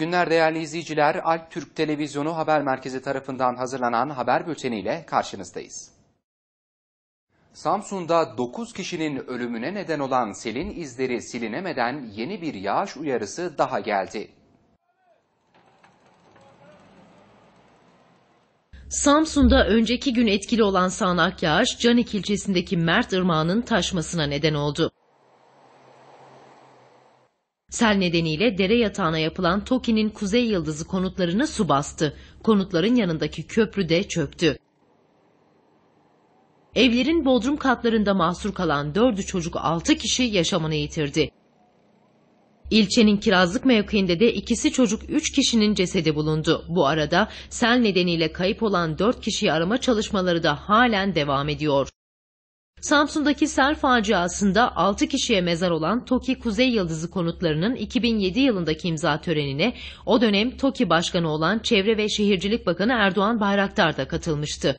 Günler değerli izleyiciler. Alp Türk Televizyonu Haber Merkezi tarafından hazırlanan haber bülteniyle karşınızdayız. Samsun'da 9 kişinin ölümüne neden olan selin izleri silinemeden yeni bir yağış uyarısı daha geldi. Samsun'da önceki gün etkili olan sağanak yağış Canik ilçesindeki Mert Irmağı'nın taşmasına neden oldu. Sel nedeniyle dere yatağına yapılan TOKİ'nin Kuzey Yıldızı konutlarını su bastı. Konutların yanındaki köprü de çöktü. Evlerin bodrum katlarında mahsur kalan dördü çocuk altı kişi yaşamını yitirdi. İlçenin kirazlık mevkiinde de ikisi çocuk üç kişinin cesedi bulundu. Bu arada sel nedeniyle kayıp olan dört kişiyi arama çalışmaları da halen devam ediyor. Samsun'daki sel faciasında 6 kişiye mezar olan TOKİ Kuzey Yıldızı konutlarının 2007 yılındaki imza törenine o dönem TOKİ Başkanı olan Çevre ve Şehircilik Bakanı Erdoğan Bayraktar da katılmıştı.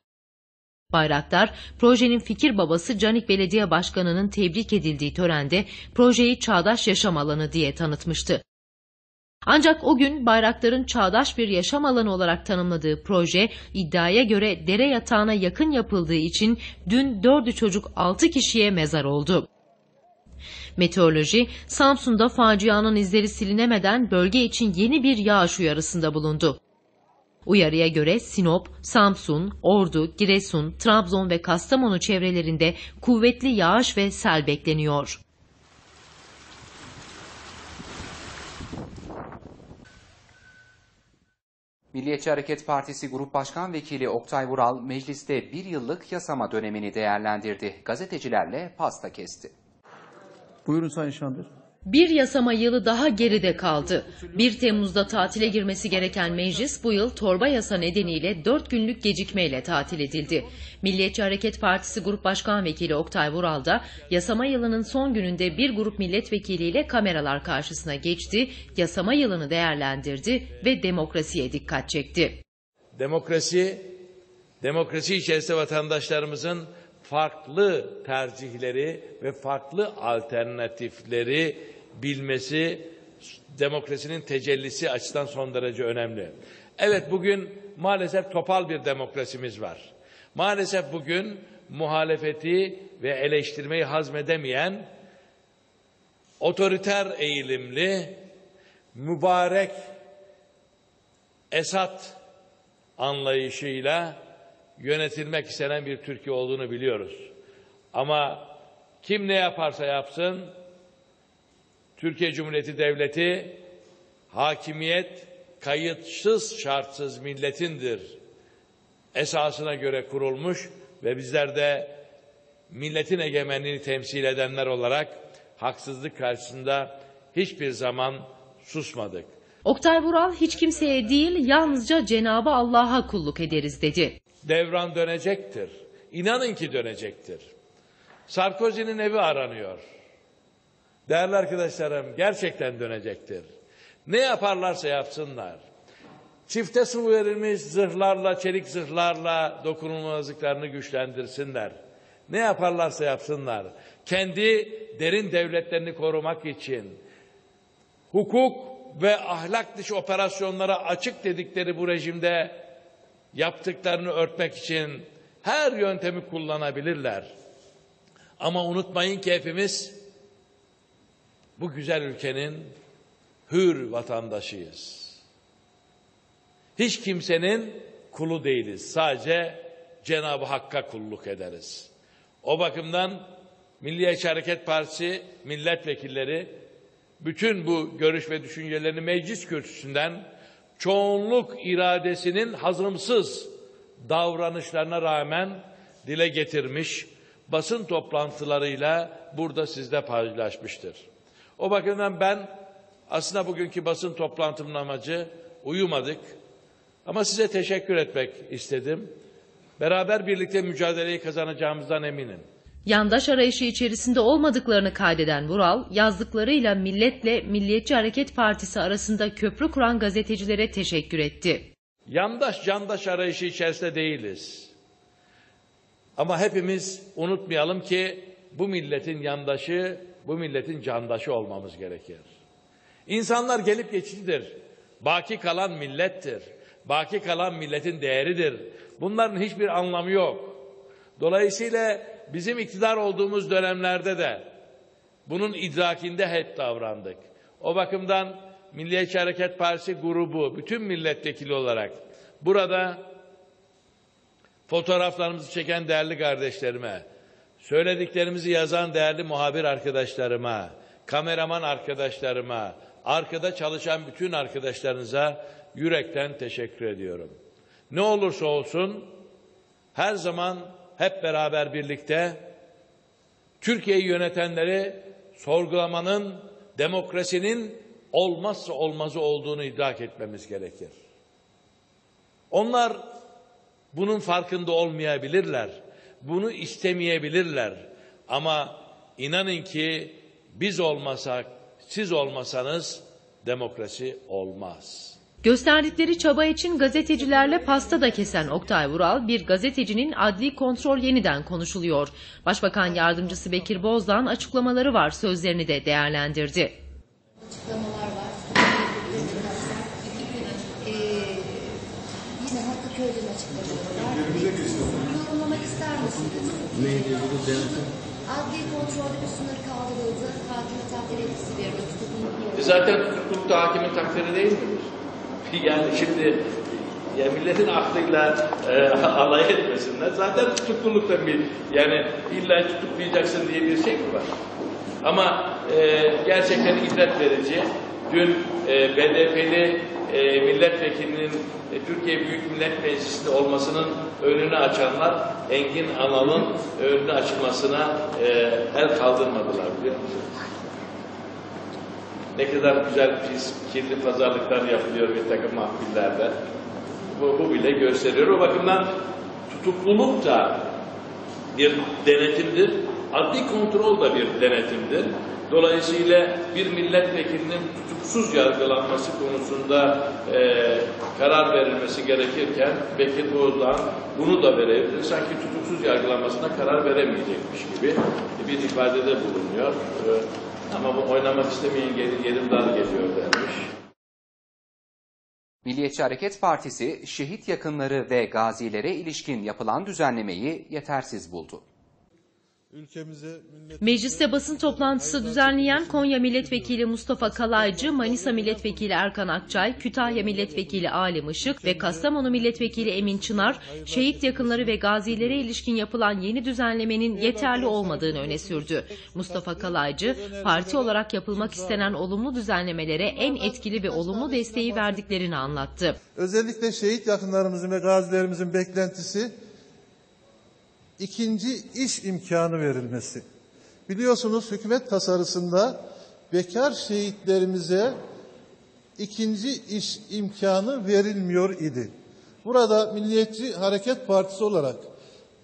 Bayraktar, projenin fikir babası Canik Belediye Başkanı'nın tebrik edildiği törende projeyi çağdaş yaşam alanı diye tanıtmıştı. Ancak o gün Bayraktar'ın çağdaş bir yaşam alanı olarak tanımladığı proje iddiaya göre dere yatağına yakın yapıldığı için dün dördü çocuk altı kişiye mezar oldu. Meteoroloji, Samsun'da facianın izleri silinemeden bölge için yeni bir yağış uyarısında bulundu. Uyarıya göre Sinop, Samsun, Ordu, Giresun, Trabzon ve Kastamonu çevrelerinde kuvvetli yağış ve sel bekleniyor. Milliyetçi Hareket Partisi Grup Başkan Vekili Oktay Vural mecliste bir yıllık yasama dönemini değerlendirdi. Gazetecilerle pasta kesti. Buyurun Sayın Şandır. Bir yasama yılı daha geride kaldı. 1 Temmuz'da tatile girmesi gereken meclis bu yıl torba yasa nedeniyle 4 günlük gecikmeyle tatil edildi. Milliyetçi Hareket Partisi Grup Başkan Vekili Oktay Vural da yasama yılının son gününde bir grup milletvekiliyle kameralar karşısına geçti, yasama yılını değerlendirdi ve demokrasiye dikkat çekti. Demokrasi, demokrasi içerisinde vatandaşlarımızın farklı tercihleri ve farklı alternatifleri bilmesi demokrasinin tecellisi açısından son derece önemli. Evet bugün maalesef topal bir demokrasimiz var. Maalesef bugün muhalefeti ve eleştirmeyi hazmedemeyen otoriter eğilimli mübarek Esat anlayışıyla yönetilmek istenen bir Türkiye olduğunu biliyoruz. Ama kim ne yaparsa yapsın Türkiye Cumhuriyeti Devleti hakimiyet kayıtsız şartsız milletindir esasına göre kurulmuş ve bizler de milletin egemenliğini temsil edenler olarak haksızlık karşısında hiçbir zaman susmadık. Oktay Vural hiç kimseye değil yalnızca Cenabı Allah'a kulluk ederiz dedi. Devran dönecektir. İnanın ki dönecektir. Sarkozy'nin evi aranıyor. Değerli arkadaşlarım gerçekten dönecektir. Ne yaparlarsa yapsınlar. Çifte su verilmiş zırhlarla, çelik zırhlarla dokunulmazlıklarını güçlendirsinler. Ne yaparlarsa yapsınlar. Kendi derin devletlerini korumak için hukuk ve ahlak dışı operasyonlara açık dedikleri bu rejimde yaptıklarını örtmek için her yöntemi kullanabilirler. Ama unutmayın ki hepimiz bu güzel ülkenin hür vatandaşıyız. Hiç kimsenin kulu değiliz. Sadece Cenab-ı Hakk'a kulluk ederiz. O bakımdan Milliyetçi Hareket Partisi milletvekilleri bütün bu görüş ve düşüncelerini meclis kürsüsünden çoğunluk iradesinin hazımsız davranışlarına rağmen dile getirmiş, basın toplantılarıyla burada sizde paylaşmıştır. O bakımdan ben aslında bugünkü basın toplantımın amacı uyumadık ama size teşekkür etmek istedim. Beraber birlikte mücadeleyi kazanacağımızdan eminim. Yandaş arayışı içerisinde olmadıklarını kaydeden Vural, yazdıklarıyla milletle Milliyetçi Hareket Partisi arasında köprü kuran gazetecilere teşekkür etti. Yandaş candaş arayışı içerisinde değiliz. Ama hepimiz unutmayalım ki bu milletin yandaşı, bu milletin candaşı olmamız gerekir. İnsanlar gelip geçicidir. Baki kalan millettir. Baki kalan milletin değeridir. Bunların hiçbir anlamı yok. Dolayısıyla bizim iktidar olduğumuz dönemlerde de bunun idrakinde hep davrandık. O bakımdan Milliyetçi Hareket Partisi grubu, bütün milletvekili olarak burada fotoğraflarımızı çeken değerli kardeşlerime, söylediklerimizi yazan değerli muhabir arkadaşlarıma, kameraman arkadaşlarıma, arkada çalışan bütün arkadaşlarınıza yürekten teşekkür ediyorum. Ne olursa olsun her zaman hep beraber birlikte Türkiye'yi yönetenleri sorgulamanın, demokrasinin olmazsa olmazı olduğunu idrak etmemiz gerekir. Onlar bunun farkında olmayabilirler. Bunu istemeyebilirler. Ama inanın ki biz olmasak, siz olmasanız demokrasi olmaz. Gösterdikleri çaba için gazetecilerle pasta da kesen Oktay Vural, bir gazetecinin adli kontrol yeniden konuşuluyor. Başbakan Yardımcısı Bekir Bozdağ'ın açıklamaları var sözlerini de değerlendirdi. açıklamalar var. Ee, yine Hakkıköy'den açıklamalar var. Yorumlamak ister misiniz? Adli kontrolde bir sınır kaldırıldı. Hakime takdir etkisi verildi. Tutukluluk zaten tutukluk da hakimin takdiri değil midir? Yani şimdi ya milletin aklıyla e, alay etmesinler. Zaten tutuklulukta bir yani illa tutuklayacaksın diye bir şey mi var? Ama e, gerçekten ibret verici. Dün e, BDP'li e, milletvekilinin e, Türkiye Büyük Millet Meclisi'nde olmasının önünü açanlar Engin Anal'ın önünü açılmasına e, el kaldırmadılar biliyor musunuz? Ne kadar güzel pis, kirli pazarlıklar yapılıyor bir takım mahfillerde. Bu, bu bile gösteriyor. O bakımdan tutukluluk da bir denetimdir. Adli kontrol da bir denetimdir. Dolayısıyla bir milletvekilinin tutuksuz yargılanması konusunda e, karar verilmesi gerekirken Bekir Bozdağ bunu da verebilir. Sanki tutuksuz yargılanmasına karar veremeyecekmiş gibi bir ifadede bulunuyor. E, ama bu oynamak istemeyen yerim, yerim dar geliyor dermiş. Milliyetçi Hareket Partisi, şehit yakınları ve gazilere ilişkin yapılan düzenlemeyi yetersiz buldu. Ülkemize Mecliste basın toplantısı düzenleyen Konya Milletvekili Mustafa Kalaycı, Manisa Milletvekili Erkan Akçay, Kütahya Milletvekili Alim Işık ve Kastamonu Milletvekili Emin Çınar, şehit yakınları ve gazilere ilişkin yapılan yeni düzenlemenin yeterli olmadığını öne sürdü. Mustafa Kalaycı, parti olarak yapılmak istenen olumlu düzenlemelere en etkili ve olumlu desteği verdiklerini anlattı. özellikle şehit yakınlarımızın ve gazilerimizin beklentisi ikinci iş imkanı verilmesi. Biliyorsunuz hükümet tasarısında bekar şehitlerimize ikinci iş imkanı verilmiyor idi. Burada Milliyetçi Hareket Partisi olarak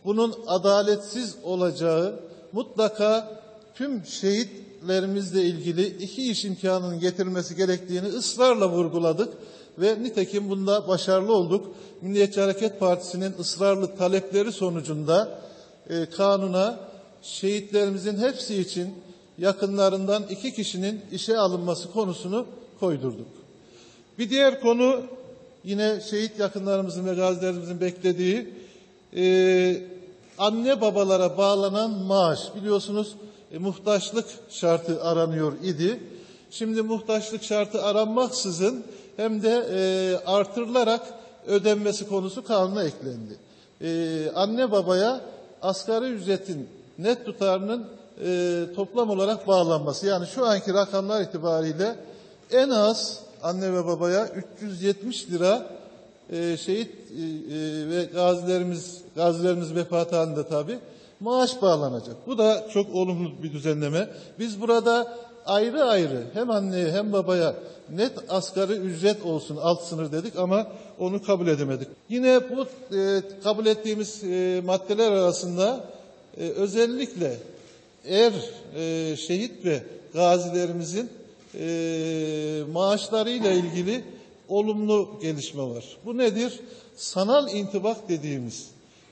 bunun adaletsiz olacağı mutlaka tüm şehitlerimizle ilgili iki iş imkanının getirilmesi gerektiğini ısrarla vurguladık ve nitekim bunda başarılı olduk. Milliyetçi Hareket Partisi'nin ısrarlı talepleri sonucunda e, kanuna şehitlerimizin hepsi için yakınlarından iki kişinin işe alınması konusunu koydurduk. Bir diğer konu yine şehit yakınlarımızın ve gazilerimizin beklediği e, anne babalara bağlanan maaş. Biliyorsunuz e, muhtaçlık şartı aranıyor idi. Şimdi muhtaçlık şartı aranmaksızın hem de e, artırılarak ödenmesi konusu kanuna eklendi. E, anne babaya asgari ücretin net tutarının e, toplam olarak bağlanması. Yani şu anki rakamlar itibariyle en az anne ve babaya 370 lira e, şehit e, e, ve gazilerimiz gazilerimiz vefat halinde tabi maaş bağlanacak. Bu da çok olumlu bir düzenleme. Biz burada ayrı ayrı hem anneye hem babaya net asgari ücret olsun alt sınır dedik ama onu kabul edemedik. Yine bu e, kabul ettiğimiz e, maddeler arasında e, özellikle er e, şehit ve gazilerimizin e, maaşlarıyla ilgili olumlu gelişme var. Bu nedir? Sanal intibak dediğimiz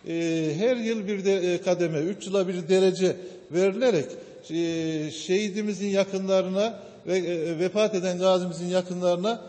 e, her yıl bir de, e, kademe, üç yıla bir derece verilerek e, şehidimizin yakınlarına ve e, vefat eden gazimizin yakınlarına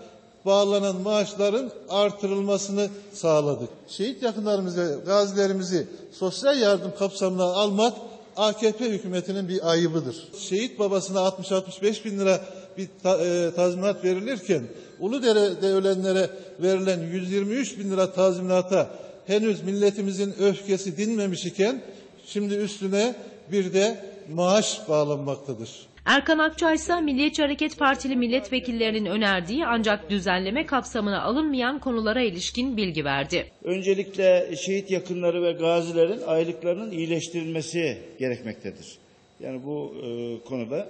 bağlanan maaşların artırılmasını sağladık. Şehit yakınlarımızı, gazilerimizi sosyal yardım kapsamına almak AKP hükümetinin bir ayıbıdır. Şehit babasına 60-65 bin lira bir ta- e, tazminat verilirken Uludere'de ölenlere verilen 123 bin lira tazminata henüz milletimizin öfkesi dinmemiş iken şimdi üstüne bir de maaş bağlanmaktadır. Erkan Akçay ise Milliyetçi Hareket Partili milletvekillerinin önerdiği ancak düzenleme kapsamına alınmayan konulara ilişkin bilgi verdi. Öncelikle şehit yakınları ve gazilerin aylıklarının iyileştirilmesi gerekmektedir. Yani bu e, konuda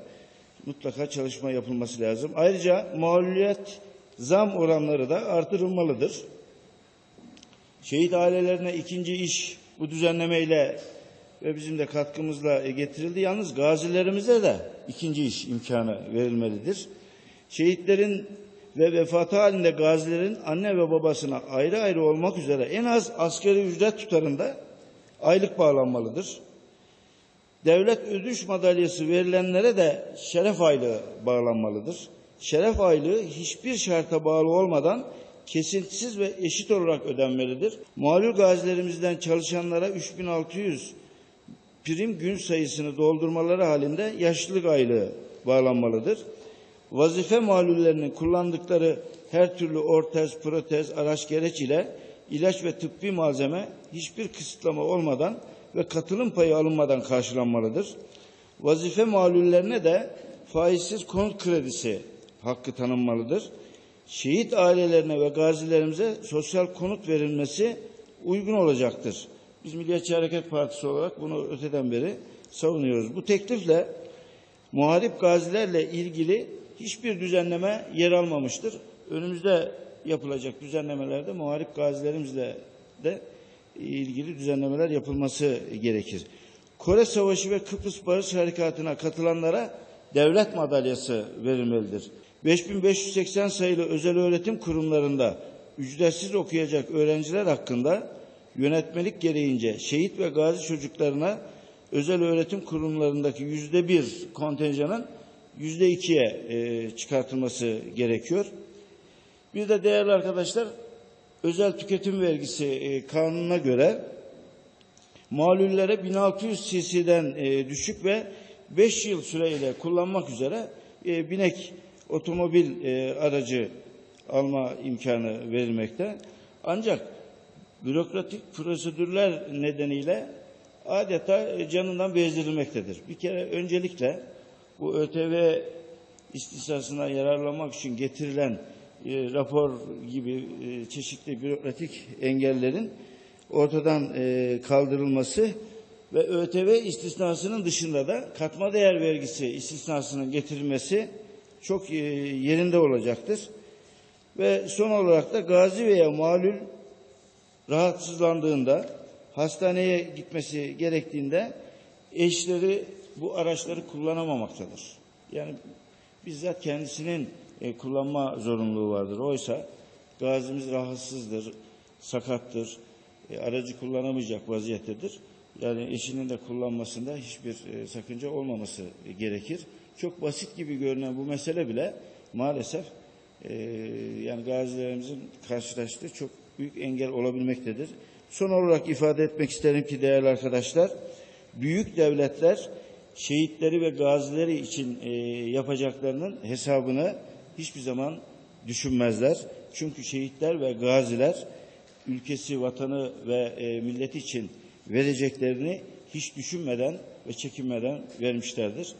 mutlaka çalışma yapılması lazım. Ayrıca mağluliyet zam oranları da artırılmalıdır. Şehit ailelerine ikinci iş bu düzenlemeyle ve bizim de katkımızla e, getirildi. Yalnız gazilerimize de ikinci iş imkanı verilmelidir. Şehitlerin ve vefatı halinde gazilerin anne ve babasına ayrı ayrı olmak üzere en az askeri ücret tutarında aylık bağlanmalıdır. Devlet ödüş madalyası verilenlere de şeref aylığı bağlanmalıdır. Şeref aylığı hiçbir şarta bağlı olmadan kesintisiz ve eşit olarak ödenmelidir. Malul gazilerimizden çalışanlara 3600 prim gün sayısını doldurmaları halinde yaşlılık aylığı bağlanmalıdır. Vazife malullerinin kullandıkları her türlü ortez, protez, araç gereç ile ilaç ve tıbbi malzeme hiçbir kısıtlama olmadan ve katılım payı alınmadan karşılanmalıdır. Vazife malullerine de faizsiz konut kredisi hakkı tanınmalıdır. Şehit ailelerine ve gazilerimize sosyal konut verilmesi uygun olacaktır. Biz Milliyetçi Hareket Partisi olarak bunu öteden beri savunuyoruz. Bu teklifle muharip gazilerle ilgili hiçbir düzenleme yer almamıştır. Önümüzde yapılacak düzenlemelerde muharip gazilerimizle de ilgili düzenlemeler yapılması gerekir. Kore Savaşı ve Kıbrıs Barış Harekatı'na katılanlara devlet madalyası verilmelidir. 5580 sayılı özel öğretim kurumlarında ücretsiz okuyacak öğrenciler hakkında yönetmelik gereğince şehit ve gazi çocuklarına özel öğretim kurumlarındaki yüzde bir kontenjanın yüzde ikiye e, çıkartılması gerekiyor. Bir de değerli arkadaşlar özel tüketim vergisi e, kanununa göre malullere 1600 cc'den e, düşük ve 5 yıl süreyle kullanmak üzere e, binek otomobil aracı alma imkanı verilmekte. Ancak bürokratik prosedürler nedeniyle adeta canından bezdirilmektedir. Bir kere öncelikle bu ÖTV istisnasına yararlanmak için getirilen e, rapor gibi e, çeşitli bürokratik engellerin ortadan e, kaldırılması ve ÖTV istisnasının dışında da katma değer vergisi istisnasının getirilmesi çok e, yerinde olacaktır. Ve son olarak da gazi veya malul rahatsızlandığında hastaneye gitmesi gerektiğinde eşleri bu araçları kullanamamaktadır. Yani bizzat kendisinin e, kullanma zorunluluğu vardır. Oysa gazimiz rahatsızdır, sakattır, e, aracı kullanamayacak vaziyettedir. Yani eşinin de kullanmasında hiçbir e, sakınca olmaması gerekir. Çok basit gibi görünen bu mesele bile maalesef e, yani gazilerimizin karşılaştığı çok büyük engel olabilmektedir. Son olarak ifade etmek isterim ki değerli arkadaşlar, büyük devletler şehitleri ve gazileri için e, yapacaklarının hesabını hiçbir zaman düşünmezler. Çünkü şehitler ve gaziler ülkesi, vatanı ve e, milleti için vereceklerini hiç düşünmeden ve çekinmeden vermişlerdir.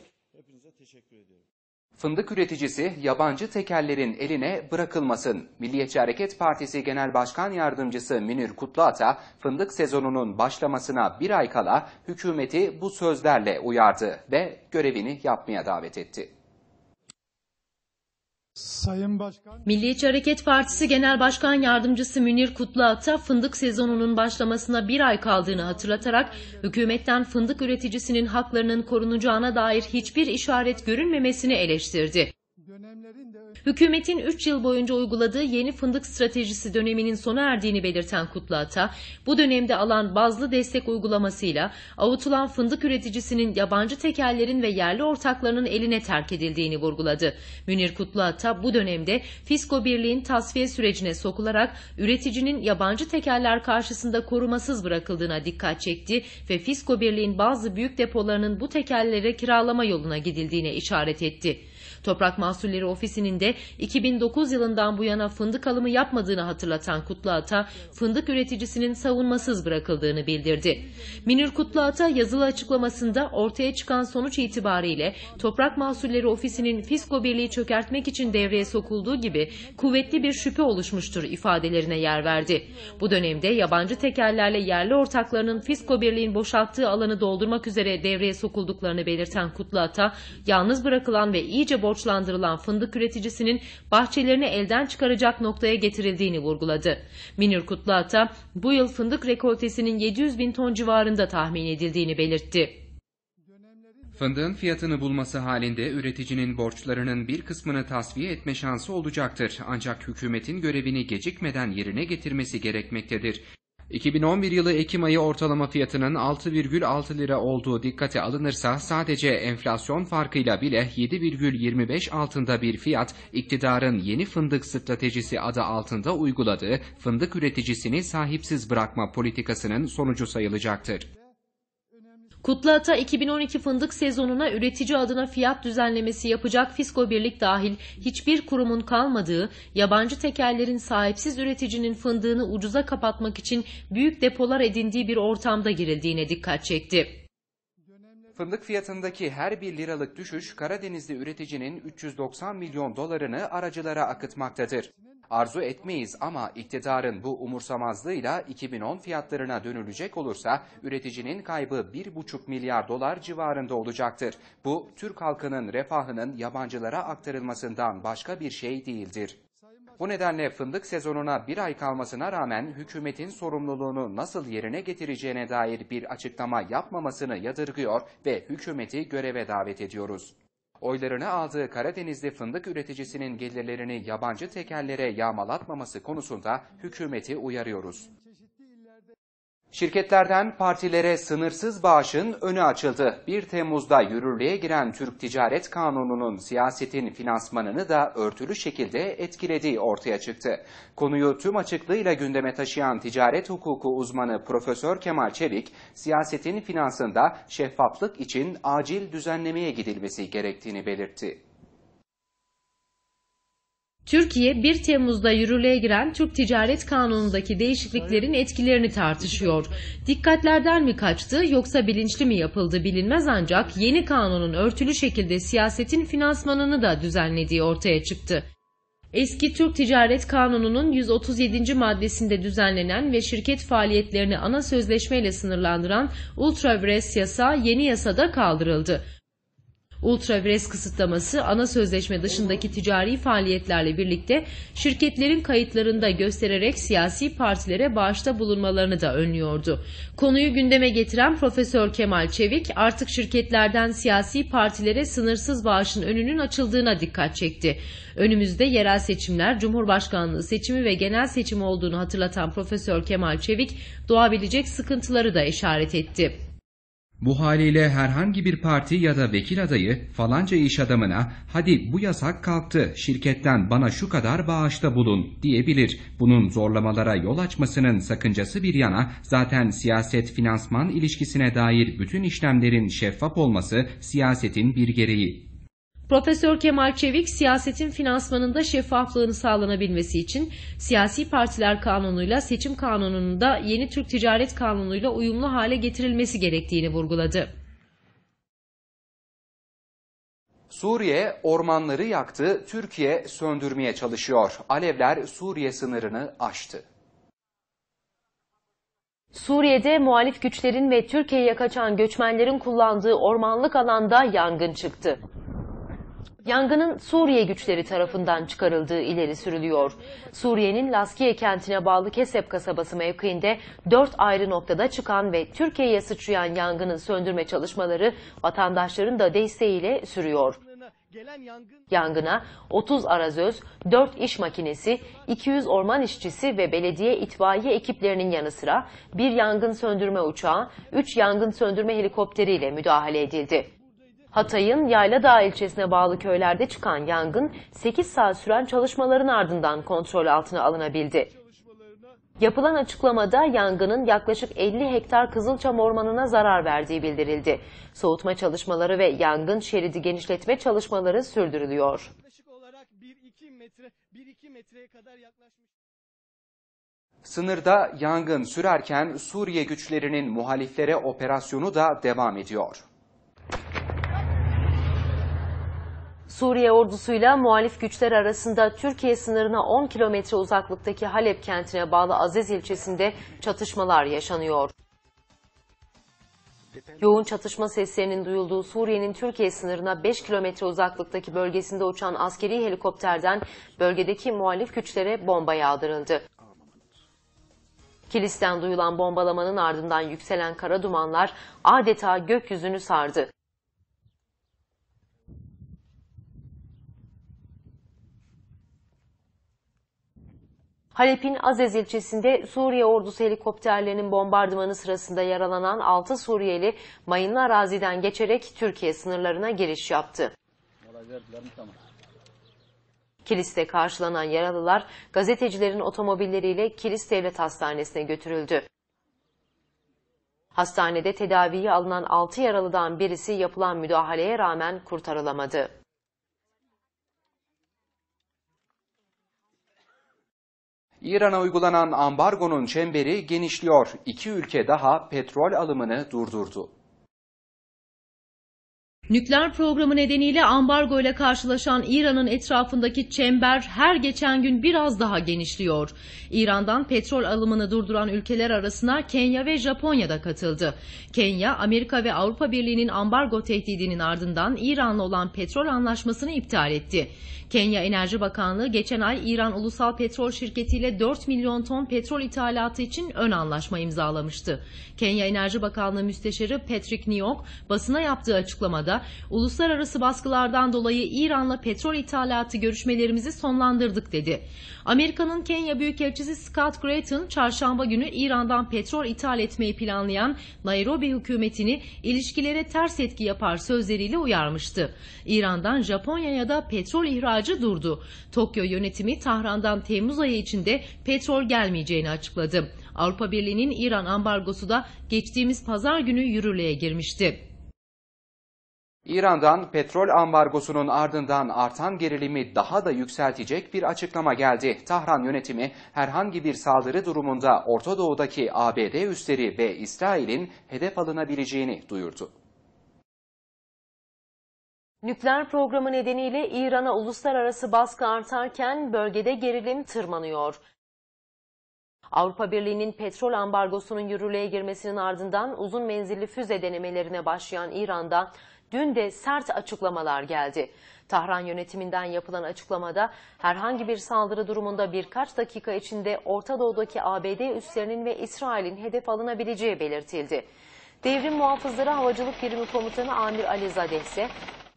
Fındık üreticisi yabancı tekellerin eline bırakılmasın. Milliyetçi Hareket Partisi Genel Başkan Yardımcısı Münir Kutluata, fındık sezonunun başlamasına bir ay kala hükümeti bu sözlerle uyardı ve görevini yapmaya davet etti. Sayın Başkan, Milliyetçi Hareket Partisi Genel Başkan Yardımcısı Münir Kutluata fındık sezonunun başlamasına bir ay kaldığını hatırlatarak hükümetten fındık üreticisinin haklarının korunacağına dair hiçbir işaret görünmemesini eleştirdi. Hükümetin 3 yıl boyunca uyguladığı yeni fındık stratejisi döneminin sona erdiğini belirten Kutlu Ata, bu dönemde alan bazlı destek uygulamasıyla avutulan fındık üreticisinin yabancı tekellerin ve yerli ortaklarının eline terk edildiğini vurguladı. Münir Kutlu Ata bu dönemde Fisko Birliği'nin tasfiye sürecine sokularak üreticinin yabancı tekeller karşısında korumasız bırakıldığına dikkat çekti ve Fisko Birliği'nin bazı büyük depolarının bu tekellere kiralama yoluna gidildiğine işaret etti. Toprak Mahsulleri Ofisi'nin de 2009 yılından bu yana fındık alımı yapmadığını hatırlatan Kutlu Ata, fındık üreticisinin savunmasız bırakıldığını bildirdi. Minir Kutlu Ata yazılı açıklamasında ortaya çıkan sonuç itibariyle Toprak Mahsulleri Ofisi'nin Fisko Birliği çökertmek için devreye sokulduğu gibi kuvvetli bir şüphe oluşmuştur ifadelerine yer verdi. Bu dönemde yabancı tekerlerle yerli ortaklarının Fisko Birliği'nin boşalttığı alanı doldurmak üzere devreye sokulduklarını belirten Kutlu Ata, yalnız bırakılan ve iyice borçlandırılan fındık üreticisinin bahçelerini elden çıkaracak noktaya getirildiğini vurguladı. Minir Kutlu Ata, bu yıl fındık rekoltesinin 700 bin ton civarında tahmin edildiğini belirtti. Fındığın fiyatını bulması halinde üreticinin borçlarının bir kısmını tasfiye etme şansı olacaktır. Ancak hükümetin görevini gecikmeden yerine getirmesi gerekmektedir. 2011 yılı Ekim ayı ortalama fiyatının 6,6 lira olduğu dikkate alınırsa sadece enflasyon farkıyla bile 7,25 altında bir fiyat iktidarın yeni fındık stratejisi adı altında uyguladığı fındık üreticisini sahipsiz bırakma politikasının sonucu sayılacaktır. Kutlu Ata 2012 fındık sezonuna üretici adına fiyat düzenlemesi yapacak Fisko Birlik dahil hiçbir kurumun kalmadığı, yabancı tekellerin sahipsiz üreticinin fındığını ucuza kapatmak için büyük depolar edindiği bir ortamda girildiğine dikkat çekti. Fındık fiyatındaki her bir liralık düşüş Karadenizli üreticinin 390 milyon dolarını aracılara akıtmaktadır. Arzu etmeyiz ama iktidarın bu umursamazlığıyla 2010 fiyatlarına dönülecek olursa üreticinin kaybı 1,5 milyar dolar civarında olacaktır. Bu Türk halkının refahının yabancılara aktarılmasından başka bir şey değildir. Bu nedenle fındık sezonuna bir ay kalmasına rağmen hükümetin sorumluluğunu nasıl yerine getireceğine dair bir açıklama yapmamasını yadırgıyor ve hükümeti göreve davet ediyoruz. Oylarını aldığı Karadenizli fındık üreticisinin gelirlerini yabancı tekerlere yağmalatmaması konusunda hükümeti uyarıyoruz. Şirketlerden partilere sınırsız bağışın önü açıldı. 1 Temmuz'da yürürlüğe giren Türk Ticaret Kanunu'nun siyasetin finansmanını da örtülü şekilde etkilediği ortaya çıktı. Konuyu tüm açıklığıyla gündeme taşıyan ticaret hukuku uzmanı Profesör Kemal Çevik, siyasetin finansında şeffaflık için acil düzenlemeye gidilmesi gerektiğini belirtti. Türkiye 1 Temmuz'da yürürlüğe giren Türk Ticaret Kanunu'ndaki değişikliklerin etkilerini tartışıyor. Dikkatlerden mi kaçtı yoksa bilinçli mi yapıldı bilinmez ancak yeni kanunun örtülü şekilde siyasetin finansmanını da düzenlediği ortaya çıktı. Eski Türk Ticaret Kanunu'nun 137. maddesinde düzenlenen ve şirket faaliyetlerini ana sözleşmeyle sınırlandıran ultravires yasa yeni yasada kaldırıldı. Ultravires kısıtlaması ana sözleşme dışındaki ticari faaliyetlerle birlikte şirketlerin kayıtlarında göstererek siyasi partilere bağışta bulunmalarını da önlüyordu. Konuyu gündeme getiren Profesör Kemal Çevik artık şirketlerden siyasi partilere sınırsız bağışın önünün açıldığına dikkat çekti. Önümüzde yerel seçimler, Cumhurbaşkanlığı seçimi ve genel seçim olduğunu hatırlatan Profesör Kemal Çevik doğabilecek sıkıntıları da işaret etti. Bu haliyle herhangi bir parti ya da vekil adayı falanca iş adamına hadi bu yasak kalktı şirketten bana şu kadar bağışta bulun diyebilir. Bunun zorlamalara yol açmasının sakıncası bir yana zaten siyaset finansman ilişkisine dair bütün işlemlerin şeffaf olması siyasetin bir gereği. Profesör Kemal Çevik siyasetin finansmanında şeffaflığını sağlanabilmesi için siyasi partiler kanunuyla seçim kanununun da yeni Türk Ticaret Kanunu'yla uyumlu hale getirilmesi gerektiğini vurguladı. Suriye ormanları yaktı, Türkiye söndürmeye çalışıyor. Alevler Suriye sınırını aştı. Suriye'de muhalif güçlerin ve Türkiye'ye kaçan göçmenlerin kullandığı ormanlık alanda yangın çıktı. Yangının Suriye güçleri tarafından çıkarıldığı ileri sürülüyor. Suriye'nin Laskiye kentine bağlı Kesep kasabası mevkiinde dört ayrı noktada çıkan ve Türkiye'ye sıçrayan yangının söndürme çalışmaları vatandaşların da desteğiyle sürüyor. Yangına 30 arazöz, 4 iş makinesi, 200 orman işçisi ve belediye itfaiye ekiplerinin yanı sıra bir yangın söndürme uçağı, 3 yangın söndürme helikopteriyle müdahale edildi. Hatay'ın Yayladağ ilçesine bağlı köylerde çıkan yangın 8 saat süren çalışmaların ardından kontrol altına alınabildi. Yapılan açıklamada yangının yaklaşık 50 hektar Kızılçam ormanına zarar verdiği bildirildi. Soğutma çalışmaları ve yangın şeridi genişletme çalışmaları sürdürülüyor. yaklaşık olarak 1-2 metre 1-2 metreye kadar yaklaşmış. Sınırda yangın sürerken Suriye güçlerinin muhaliflere operasyonu da devam ediyor. Suriye ordusuyla muhalif güçler arasında Türkiye sınırına 10 kilometre uzaklıktaki Halep kentine bağlı Aziz ilçesinde çatışmalar yaşanıyor. Yoğun çatışma seslerinin duyulduğu Suriye'nin Türkiye sınırına 5 kilometre uzaklıktaki bölgesinde uçan askeri helikopterden bölgedeki muhalif güçlere bomba yağdırıldı. Kilis'ten duyulan bombalamanın ardından yükselen kara dumanlar adeta gökyüzünü sardı. Halep'in Azez ilçesinde Suriye ordusu helikopterlerinin bombardımanı sırasında yaralanan 6 Suriyeli mayınlı araziden geçerek Türkiye sınırlarına giriş yaptı. Kilis'te karşılanan yaralılar gazetecilerin otomobilleriyle Kilis Devlet Hastanesi'ne götürüldü. Hastanede tedaviye alınan 6 yaralıdan birisi yapılan müdahaleye rağmen kurtarılamadı. İran'a uygulanan ambargonun çemberi genişliyor. İki ülke daha petrol alımını durdurdu. Nükleer programı nedeniyle ambargo ile karşılaşan İran'ın etrafındaki çember her geçen gün biraz daha genişliyor. İran'dan petrol alımını durduran ülkeler arasına Kenya ve Japonya da katıldı. Kenya, Amerika ve Avrupa Birliği'nin ambargo tehdidinin ardından İran'la olan petrol anlaşmasını iptal etti. Kenya Enerji Bakanlığı geçen ay İran Ulusal Petrol Şirketi ile 4 milyon ton petrol ithalatı için ön anlaşma imzalamıştı. Kenya Enerji Bakanlığı Müsteşarı Patrick Niyok basına yaptığı açıklamada uluslararası baskılardan dolayı İran'la petrol ithalatı görüşmelerimizi sonlandırdık dedi. Amerika'nın Kenya Büyükelçisi Scott Creighton çarşamba günü İran'dan petrol ithal etmeyi planlayan Nairobi hükümetini ilişkilere ters etki yapar sözleriyle uyarmıştı. İran'dan Japonya'ya da petrol ihracı durdu. Tokyo yönetimi Tahran'dan Temmuz ayı içinde petrol gelmeyeceğini açıkladı. Avrupa Birliği'nin İran ambargosu da geçtiğimiz pazar günü yürürlüğe girmişti. İran'dan petrol ambargosunun ardından artan gerilimi daha da yükseltecek bir açıklama geldi. Tahran yönetimi herhangi bir saldırı durumunda Orta Doğu'daki ABD üsleri ve İsrail'in hedef alınabileceğini duyurdu. Nükleer programı nedeniyle İran'a uluslararası baskı artarken bölgede gerilim tırmanıyor. Avrupa Birliği'nin petrol ambargosunun yürürlüğe girmesinin ardından uzun menzilli füze denemelerine başlayan İran'da dün de sert açıklamalar geldi. Tahran yönetiminden yapılan açıklamada herhangi bir saldırı durumunda birkaç dakika içinde Orta Doğu'daki ABD üslerinin ve İsrail'in hedef alınabileceği belirtildi. Devrim Muhafızları Havacılık Birimi Komutanı Amir Ali Zadeh ise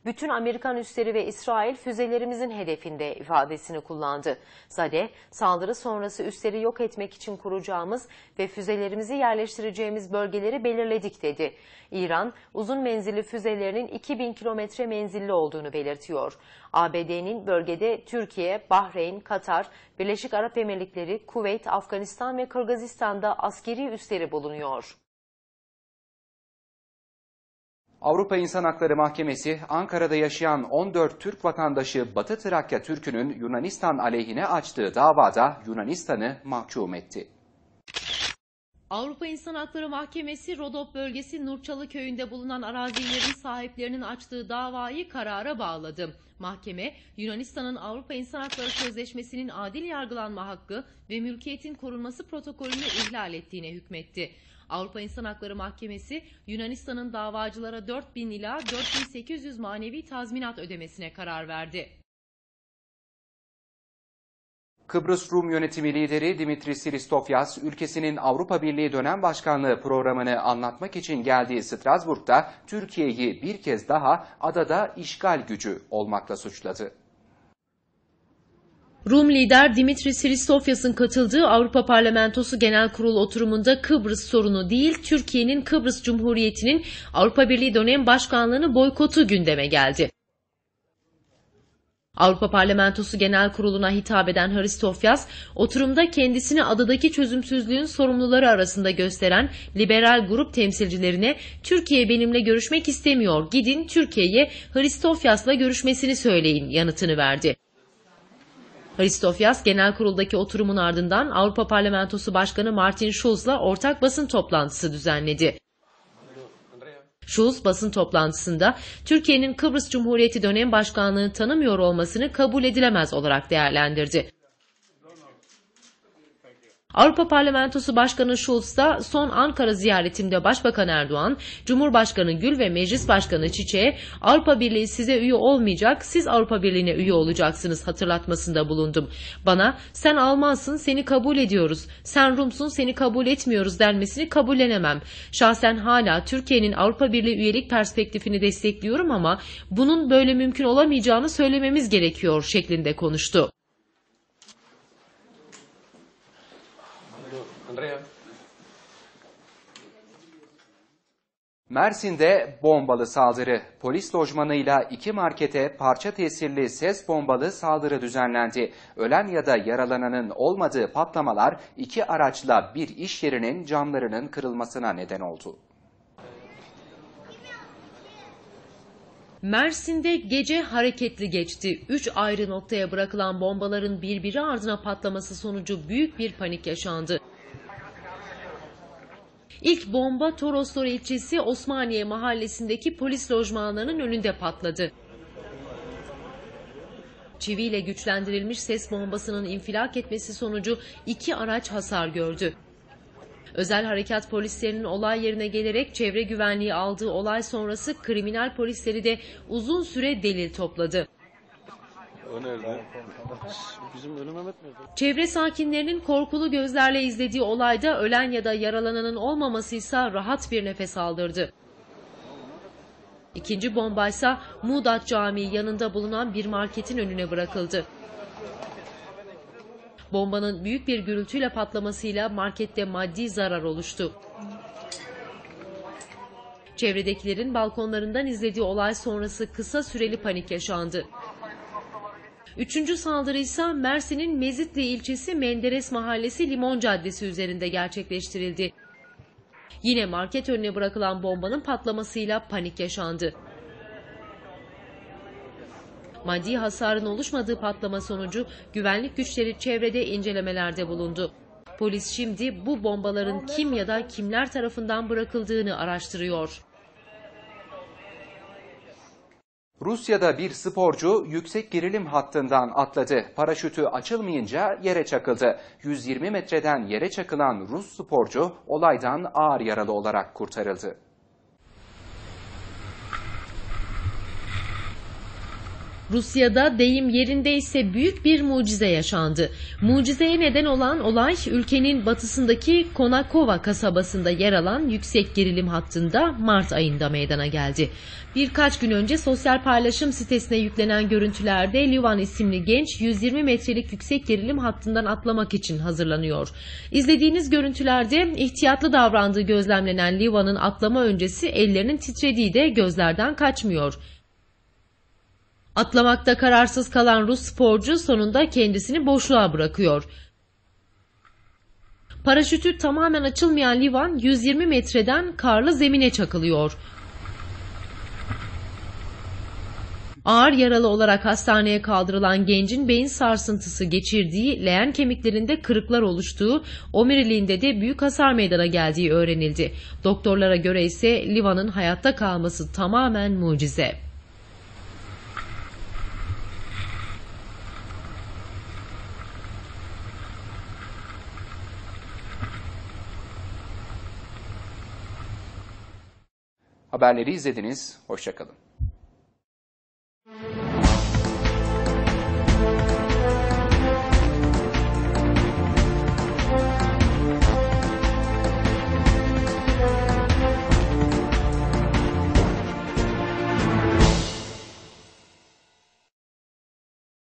bütün Amerikan üsleri ve İsrail füzelerimizin hedefinde ifadesini kullandı. Zade, saldırı sonrası üsleri yok etmek için kuracağımız ve füzelerimizi yerleştireceğimiz bölgeleri belirledik dedi. İran, uzun menzilli füzelerinin 2000 kilometre menzilli olduğunu belirtiyor. ABD'nin bölgede Türkiye, Bahreyn, Katar, Birleşik Arap Emirlikleri, Kuveyt, Afganistan ve Kırgızistan'da askeri üsleri bulunuyor. Avrupa İnsan Hakları Mahkemesi Ankara'da yaşayan 14 Türk vatandaşı Batı Trakya Türk'ünün Yunanistan aleyhine açtığı davada Yunanistan'ı mahkum etti. Avrupa İnsan Hakları Mahkemesi Rodop bölgesi Nurçalı köyünde bulunan arazilerin sahiplerinin açtığı davayı karara bağladı. Mahkeme, Yunanistan'ın Avrupa İnsan Hakları Sözleşmesi'nin adil yargılanma hakkı ve mülkiyetin korunması protokolünü ihlal ettiğine hükmetti. Avrupa İnsan Hakları Mahkemesi, Yunanistan'ın davacılara 4000 ila 4800 manevi tazminat ödemesine karar verdi. Kıbrıs Rum yönetimi lideri Dimitris Siristofyas, ülkesinin Avrupa Birliği dönem başkanlığı programını anlatmak için geldiği Strasbourg'da Türkiye'yi bir kez daha adada işgal gücü olmakla suçladı. Rum lider Dimitris Hristofyas'ın katıldığı Avrupa Parlamentosu Genel Kurul oturumunda Kıbrıs sorunu değil, Türkiye'nin Kıbrıs Cumhuriyeti'nin Avrupa Birliği dönem başkanlığını boykotu gündeme geldi. Avrupa Parlamentosu Genel Kurulu'na hitap eden Hristofyas, oturumda kendisini adadaki çözümsüzlüğün sorumluları arasında gösteren liberal grup temsilcilerine Türkiye benimle görüşmek istemiyor, gidin Türkiye'ye Hristofyas'la görüşmesini söyleyin yanıtını verdi. Hristofyas genel kuruldaki oturumun ardından Avrupa Parlamentosu Başkanı Martin Schulz'la ortak basın toplantısı düzenledi. Schulz basın toplantısında Türkiye'nin Kıbrıs Cumhuriyeti dönem başkanlığını tanımıyor olmasını kabul edilemez olarak değerlendirdi. Avrupa Parlamentosu Başkanı Schulz da son Ankara ziyaretimde Başbakan Erdoğan, Cumhurbaşkanı Gül ve Meclis Başkanı Çiçek'e Avrupa Birliği size üye olmayacak, siz Avrupa Birliği'ne üye olacaksınız hatırlatmasında bulundum. Bana sen Almansın seni kabul ediyoruz, sen Rumsun seni kabul etmiyoruz denmesini kabullenemem. Şahsen hala Türkiye'nin Avrupa Birliği üyelik perspektifini destekliyorum ama bunun böyle mümkün olamayacağını söylememiz gerekiyor şeklinde konuştu. Mersin'de bombalı saldırı. Polis lojmanıyla iki markete parça tesirli ses bombalı saldırı düzenlendi. Ölen ya da yaralananın olmadığı patlamalar iki araçla bir iş yerinin camlarının kırılmasına neden oldu. Mersin'de gece hareketli geçti. Üç ayrı noktaya bırakılan bombaların birbiri ardına patlaması sonucu büyük bir panik yaşandı. İlk bomba Toroslar ilçesi Osmaniye mahallesindeki polis lojmanlarının önünde patladı. Çiviyle güçlendirilmiş ses bombasının infilak etmesi sonucu iki araç hasar gördü. Özel harekat polislerinin olay yerine gelerek çevre güvenliği aldığı olay sonrası kriminal polisleri de uzun süre delil topladı. Çevre sakinlerinin korkulu gözlerle izlediği olayda ölen ya da yaralananın olmamasıysa rahat bir nefes aldırdı. İkinci bombaysa Muğdat Camii yanında bulunan bir marketin önüne bırakıldı. Bombanın büyük bir gürültüyle patlamasıyla markette maddi zarar oluştu. Çevredekilerin balkonlarından izlediği olay sonrası kısa süreli panik yaşandı. Üçüncü saldırı ise Mersin'in Mezitli ilçesi Menderes Mahallesi Limon Caddesi üzerinde gerçekleştirildi. Yine market önüne bırakılan bombanın patlamasıyla panik yaşandı. Maddi hasarın oluşmadığı patlama sonucu güvenlik güçleri çevrede incelemelerde bulundu. Polis şimdi bu bombaların kim ya da kimler tarafından bırakıldığını araştırıyor. Rusya'da bir sporcu yüksek gerilim hattından atladı. Paraşütü açılmayınca yere çakıldı. 120 metreden yere çakılan Rus sporcu olaydan ağır yaralı olarak kurtarıldı. Rusya'da deyim yerinde ise büyük bir mucize yaşandı. Mucizeye neden olan olay ülkenin batısındaki Konakova kasabasında yer alan yüksek gerilim hattında Mart ayında meydana geldi. Birkaç gün önce sosyal paylaşım sitesine yüklenen görüntülerde Livan isimli genç 120 metrelik yüksek gerilim hattından atlamak için hazırlanıyor. İzlediğiniz görüntülerde ihtiyatlı davrandığı gözlemlenen Livan'ın atlama öncesi ellerinin titrediği de gözlerden kaçmıyor. Atlamakta kararsız kalan Rus sporcu sonunda kendisini boşluğa bırakıyor. Paraşütü tamamen açılmayan Livan 120 metreden karlı zemine çakılıyor. Ağır yaralı olarak hastaneye kaldırılan gencin beyin sarsıntısı geçirdiği, leğen kemiklerinde kırıklar oluştuğu, omuriliğinde de büyük hasar meydana geldiği öğrenildi. Doktorlara göre ise Livan'ın hayatta kalması tamamen mucize. Haberleri izlediniz. Hoşçakalın.